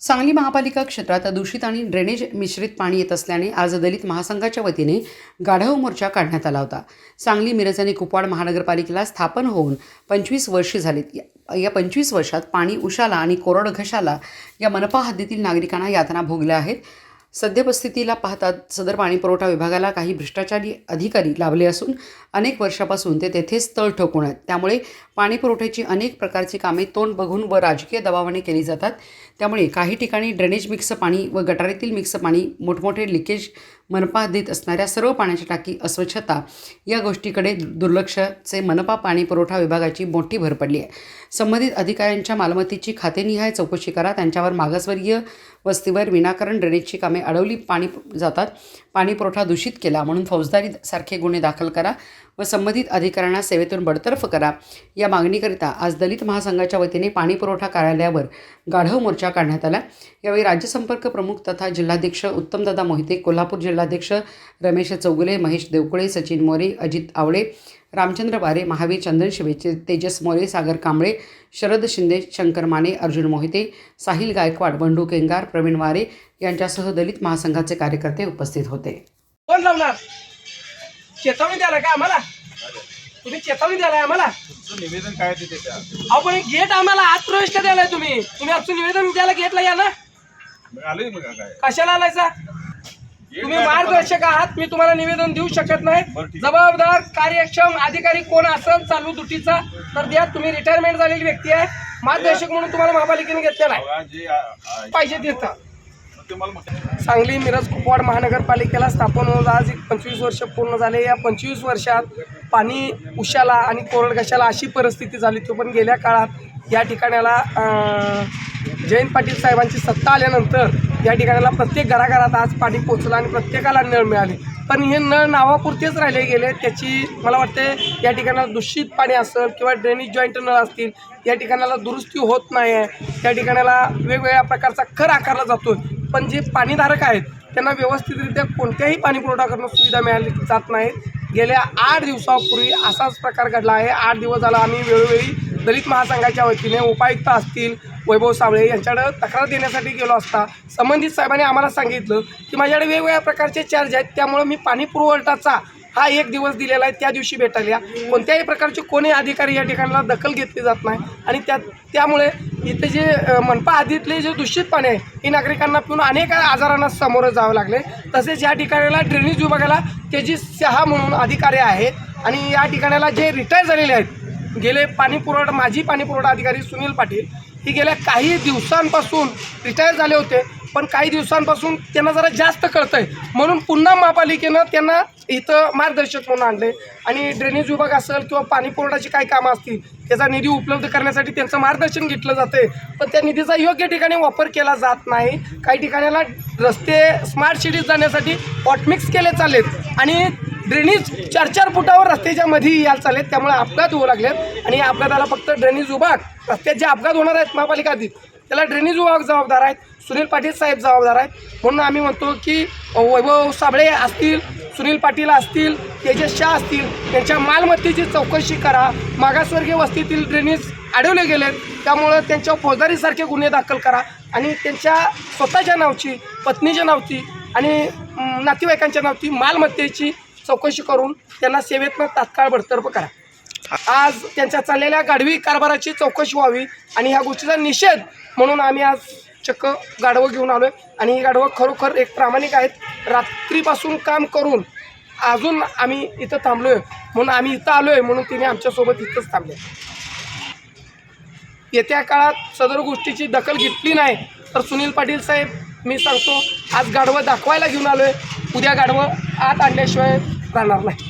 सांगली महापालिका क्षेत्रात दूषित आणि ड्रेनेज मिश्रित पाणी येत असल्याने आज दलित महासंघाच्या वतीने गाढव मोर्चा काढण्यात आला होता. सांगली मिरज आणि कुपवाड महानगरपालिकेला स्थापन होऊन पंचवीस वर्षे झालीत. या- या पंचवीस वर्षात पाणी उशाला आणि कोरड घशाला या मनपा हद्दीतील नागरिकांना यातना भोगल्या आहेत. सद्यपस्थितीला पाहता सदर पाणीपुरवठा विभागाला काही भ्रष्टाचारी अधिकारी लाभले असून अनेक वर्षापासून ते तेथेच तळ ठोकून आहेत. त्यामुळे पाणीपुरवठ्याची अनेक प्रकारची कामे तोंड बघून व राजकीय दबावाने केली जातात. त्यामुळे काही ठिकाणी ड्रेनेज मिक्स पाणी व गटारीतील मिक्स पाणी मोठमोठे लिकेज मनपा देत असणाऱ्या सर्व पाण्याची टाकी अस्वच्छता या गोष्टीकडे दुर्लक्षचे मनपा पाणी पुरवठा विभागाची मोठी भर पडली आहे. संबंधित अधिकाऱ्यांच्या मालमत्तेची खातेनिहाय चौकशी करा त्यांच्यावर मागासवर्गीय वस्तीवर विनाकारण ड्रेनेजची कामे अडवली. पाणी जातात. पाणी पुरवठा दूषित केला. म्हणून फौजदारी सारखे गुन्हे दाखल करा. व संबंधित अधिकाऱ्यांना सेवेतून बडतर्फ करा. या मागणीकरिता आज दलित महासंघाच्या वतीने पाणीपुरवठा कार्यालयावर गाढव मोर्चा काढण्यात आला. यावेळी राज्य संपर्क प्रमुख तथा जिल्हाध्यक्ष उत्तमदादा मोहिते कोल्हापूर जिल्हाध्यक्ष रमेश चौगुले महेश देवकुळे सचिन मोरे अजित आवळे रामचंद्र बारे महावीर चंदन शिवे तेजस मोरे सागर कांबळे शरद शिंदे शंकर माने अर्जुन मोहिते साहिल गायकवाड बंडू केंगार प्रवीण वारे यांच्यासह दलित महासंघाचे कार्यकर्ते उपस्थित होते. कोण लावणार? चेतावणी द्यायला का आम्हाला? तुम्ही चेतावणी द्यायला आम्हाला? तुमचं निवेदन काय तिथे? त्या अहो पण गेट आम्हाला आत प्रवेश का द्यायलाय तुम्ही. तुम्ही आमचं निवेदन द्यायला गेटला या ना? मग आलोय मग काय. कशाला आलायचा? तुम्ही मार्गदर्शक आहात. मी तुम्हाला निवेदन देऊ शकत नाही. बरं, ठीक आहे. जबाबदार कार्यक्षम अधिकारी कोण असेल चालू दुटीचा तर द्या. तुम्ही रिटायरमेंट झालेली व्यक्ती आहे. मार्गदर्शक म्हणून तुम्हाला महापालिकेने घेतलेला आहे. बघा, जे आ- आ- पाहिजे देता सांगली मिरज कुपवाड महानगरपालिकेला स्थापन होऊन आज एक पंचवीस वर्ष पूर्ण झाले. या पंचवीस वर्षात पाणी उशाला आणि कोरडघशाला अशी परिस्थिती झाली. तो पण गेल्या काळात या ठिकाणाला जयंत पाटील साहेबांची सत्ता आल्यानंतर या ठिकाणाला प्रत्येक घराघरात आज पाणी पोचलं आणि प्रत्येकाला नळ मिळाले. पण हे नळ नावापुरतेच राहिले गेले. त्याची मला वाटते या ठिकाणाला दूषित पाणी असेल किंवा ड्रेनेज जॉईंट नळ असतील या ठिकाणाला दुरुस्ती होत नाही आहे त्या ठिकाणाला वेगवेगळ्या प्रकारचा कर आकारला जातो पण जे पाणीधारक आहेत त्यांना व्यवस्थितरित्या कोणत्याही पाणी पुरवठा करणं सुविधा मिळाली जात नाहीत. गेल्या आठ दिवसापूर्वी असाच प्रकार घडला आहे. आठ दिवस झाला आम्ही वेळोवेळी दलित महासंघाच्या वतीने उपायुक्त असतील वैभव सावळे यांच्याकडं तक्रार देण्यासाठी गेलो असता संबंधित साहेबांनी आम्हाला सांगितलं की माझ्याकडे वेगवेगळ्या प्रकारचे चार्ज आहेत त्यामुळं मी पाणी पुरवठाचा हा एक दिवस दिलेला आहे त्या दिवशी भेटायला कोणत्याही प्रकारचे कोणी अधिकारी या ठिकाणाला दखल घेतली जात नाही आणि त्या त्यामुळे इथे जे मनपा हद्दीतले जे दूषित पाणी आहे हे नागरिकांना पिऊन अनेक आजारांना सामोरं जावं लागले. तसेच या ठिकाणाला ड्रेनेज विभागाला त्याची सहा म्हणून अधिकारी आहेत आणि या ठिकाणाला जे रिटायर झालेले आहेत गेले पाणी पुरवठा माजी पाणी पुरवठा अधिकारी सुनील पाटील ही गेल्या काही दिवसांपासून रिटायर झाले होते. पण काही दिवसांपासून त्यांना जरा जास्त कळतंय. म्हणून पुन्हा महापालिकेनं त्यांना इथं मार्गदर्शक म्हणून आणले आणि ड्रेनेज विभाग असेल किंवा पाणी पुरवठाची काही कामं असतील त्याचा निधी उपलब्ध करण्यासाठी त्यांचं मार्गदर्शन घेतलं जाते पण त्या निधीचा योग्य ठिकाणी वापर केला जात नाही. काही ठिकाणाला रस्ते स्मार्ट सिटीज जाण्यासाठी हॉटमिक्स केले चाललेत. आणि ड्रेनेज चार चार फुटावर रस्त्याच्या मध्ये यायला चालेल त्यामुळे अपघात होऊ लागलेत. आणि या अपघाताला फक्त ड्रेनेज विभाग रस्त्यात जे अपघात होणार आहेत महापालिका आधी त्याला ड्रेनेज विभाग जबाबदार आहेत. सुनील पाटील साहेब जबाबदार आहेत. म्हणून आम्ही म्हणतो की वैभव साबळे असतील सुनील पाटील असतील तेजस शाह असतील त्यांच्या मालमत्तेची चौकशी करा. मागासवर्गीय वस्तीतील ड्रेनेज अडवले गेलेत. त्यामुळं त्यांच्या फौजदारीसारखे गुन्हे दाखल करा. आणि त्यांच्या स्वतःच्या नावची पत्नीच्या नावची आणि नातेवाईकांच्या नावची मालमत्तेची चौकशी करून त्यांना सेवेतनं तात्काळ बडतर्फ करा. आज त्यांच्या चाललेल्या गाढवी कारभाराची चौकशी व्हावी आणि ह्या गोष्टीचा निषेध म्हणून आम्ही आज चक्क गाढवं घेऊन आलो आहे आणि ही गाढवं खरोखर एक प्रामाणिक आहेत. रात्रीपासून काम करून अजून आम्ही इथं थांबलो आहे म्हणून आम्ही इथं आलो आहे म्हणून तिने आमच्यासोबत इथंच थांबले. येत्या काळात सदर गोष्टीची दखल घेतली नाही तर सुनील पाटील साहेब मी सांगतो आज गाढवं दाखवायला घेऊन आलो आहे उद्या गाढवं आत आणल्याशिवाय राहणार नाही.